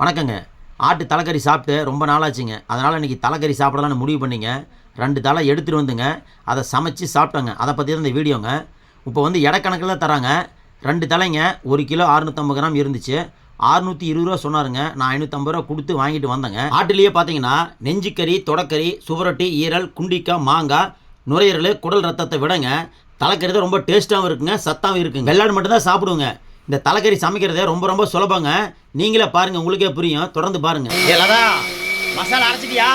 வணக்கங்க. ஆட்டு தலைக்கறி சாப்பிட்டு ரொம்ப நாளாச்சுங்க. அதனால் இன்றைக்கி தலைக்கறி சாப்பிடலாம்னு முடிவு பண்ணிங்க. ரெண்டு தலை எடுத்துகிட்டு வந்துங்க. அதை சமைச்சு சாப்பிட்டோங்க. அதை பற்றி தான் இந்த வீடியோங்க. இப்போ வந்து இடக்கணக்கில் தராங்க. ரெண்டு தலைங்க ஒரு கிலோ அறுநூற்றம்பது கிராம் இருந்துச்சு. அறுநூற்றி இருபது ரூபா சொன்னாருங்க. நான் ஐநூற்றம்பது ரூபா கொடுத்து வாங்கிட்டு வந்தேங்க. ஆட்டுலேயே பார்த்தீங்கன்னா நெஞ்சுக்கறி தொடக்கறி சுவரொட்டி ஈரல் குண்டிக்காய் மாங்காய் நுரையீரல் குடல் ரத்தத்தை விடங்க. தலைக்கறி தான் ரொம்ப டேஸ்ட்டாகவும் இருக்குங்க சத்தாகவும் இருக்குங்க. வெள்ளாடு மட்டும்தான் சாப்பிடுவோங்க. இந்த தலைக்கறி சமைக்கிறதே ரொம்ப ரொம்ப சுலபங்க. நீங்களே பாருங்க உங்களுக்கே புரியும். தொடர்ந்து பாருங்க. ஏலதா மசாலா அரைச்சிட்டியா?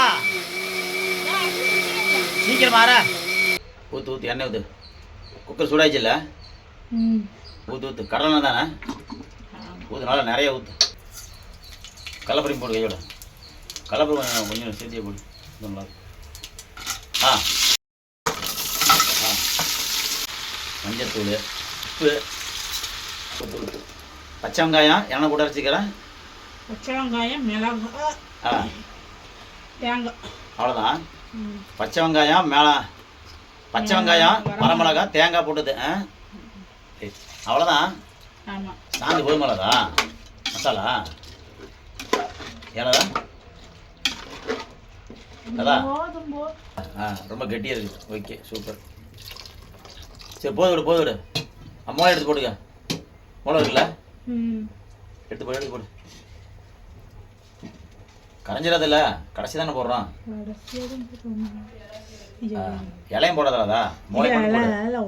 சீக்கிரம் மாற ஊத்து ஊத்து எண்ணெய் ஊத்து. குக்கர் சூடாச்சுல்ல ஊத்து ஊத்து. கடலை தானே? ஊத்து நல்லா நிறைய ஊத்து. கடலப்பொடி போடு கையோட. கடலப்பொடி கொஞ்சம் சேர்த்தியே போடு. நல்லா. ஆ. ஆ. மஞ்சத்தூள் உப்பு. உப்பு. பச்சை வெங்காயம் எண்ணெய் போட்டு அரைச்சிக்கிறேன். பச்சை வெங்காயம் மிளகு ஆ. தேங்காய் அவ்வளோதான். பச்சை வெங்காயம் மேலே பச்சை வெங்காயம் வரமிளகா தேங்காய் போட்டது ஆ. அவ்வளோதான் சாந்தி போதும் மிளகா மசாலா. ஏனதா அதான் ஆ ரொம்ப கெட்டியாக இருக்குது ஓகே சூப்பர். சரி போது விடு போது விடு அம்மா எடுத்து போடுங்க மிளகு இருக்குல்ல ம். எடுத்து போடு எடுத்து போடு கரைஞ்சிடாதுல்ல கடைசி தானே போடுறோம் இலையும் போடாதா மூளை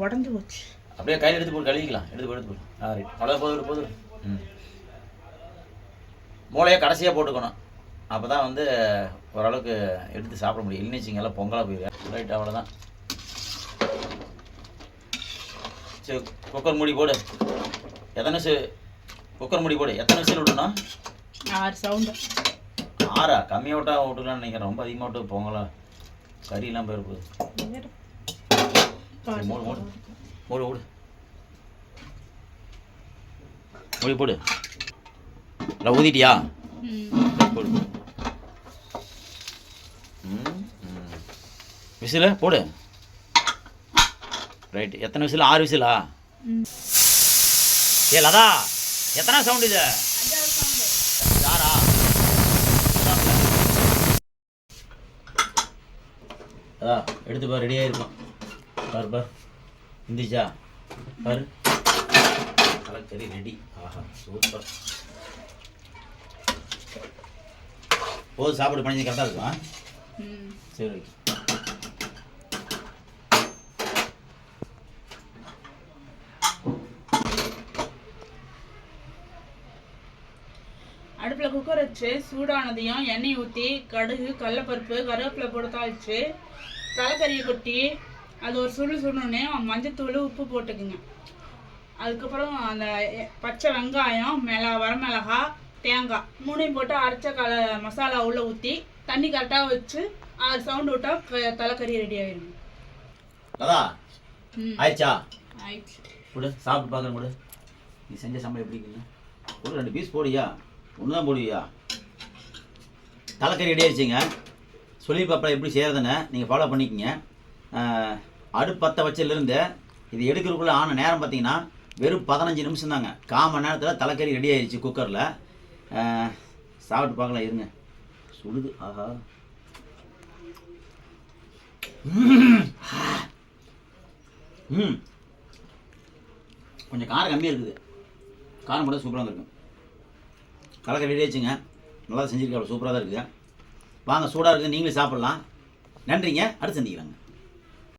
உடைஞ்சு போச்சு. அப்படியே கையில் எடுத்து போட்டு கழுவிக்கலாம். எடுத்து போடு, எடுத்து போடு. ஆ ரைட் அவ்வளோ போது விடு, போது விடு. ம். மூளையை கடைசியாக போட்டுக்கணும். அப்போ தான் வந்து ஓரளவுக்கு எடுத்து சாப்பிட முடியும். இல்லைன்னு பொங்கலாக போயிடும் ரைட் அவ்வளோதான் சரி குக்கர் மூடி போடு. எத்தனை சி குக்கர் மூடி போடு. எத்தனை விசில் விடணும் ஆறு சவுண்டு. ஆறா? கம்மியாக விட்டா விட்டுக்கலாம்னு நினைக்கிறேன். ரொம்ப அதிகமாக விட்டு பொங்கலா கறியெல்லாம் போயிருக்குது சரி, மூடு மூடு. மூடு மூடு. போடு. இல்லை ஊதிட்டியா? போடு ம். விசிலு போடு. ரைட் எத்தனை விசில்? ஆறு விசிலா? ஏ லதா எத்தனை சவுண்ட் இது? யாரா? அதான் எடுத்து பாரு ரெடியாக இருக்கும் பாரு பாரு. இருந்துச்சா பாரு. கலக்கறி ரெடி ஆஹா சூப்பர் போதும் சாப்பாடு பண்ணி கரெக்டாக இருக்கும் ஆ? ம். அடுப்பில் குக்கர் வச்சு சூடானதையும் எண்ணெய் ஊற்றி கடுகு கடலப்பருப்பு கருவேப்பிலை போட்டு தாளிச்சு தலைக்கறியை கொட்டி அது ஒரு சுருள் சுடணுன்னே மஞ்சத்தூள் உப்பு போட்டுக்குங்க. அதுக்கப்புறம் அந்த பச்சை வெங்காயம் மிள வரமிளகா தேங்காய் மூணையும் போட்டு அரைச்ச கல மசாலா உள்ளே ஊற்றி தண்ணி கரெக்டாக வச்சு ஆறு சவுண்டு விட்டால் தலைக்கறி ரெடி ஆயிடும் ம். ஆயிடுச்சா? ஆயிடுச்சு. கொடு சாப்பிட்டு பார்க்குறேன் கொடு. நீ செஞ்ச சம்பளம் எப்படி ஒரு ரெண்டு பீஸ் போடுயா ஒன்று தான் போடுவியா? தலைக்கறி ரெடி ஆயிடுச்சுங்க. சொல்லி பாப்பா எப்படி செய்கிறதுன்னு நீங்கள் ஃபாலோ பண்ணிக்கங்க. அடுப்பத்தை அடுப்பு வச்சதுலேருந்து இது எடுக்கிறதுக்குள்ளே ஆன நேரம் பார்த்தீங்கன்னா வெறும் பதினஞ்சு நிமிஷம் தாங்க. கால் மணி நேரத்தில் தலைக்கறி ரெடி ஆயிடுச்சு குக்கரில் சாப்பிட்டு பார்க்கலாம் இருங்க. சுடுது ஆஹா. ம். கொஞ்சம் காரம் கம்மியாக இருக்குது. காரம் கூட சூப்பராக இருக்கும் கலக்க ரெடி நல்லா செஞ்சுருக்க சூப்பராக தான் இருக்குங்க வாங்க சூடாக இருக்குது நீங்களே சாப்பிட்லாம். நன்றிங்க. அடுத்து சந்திக்கிறாங்க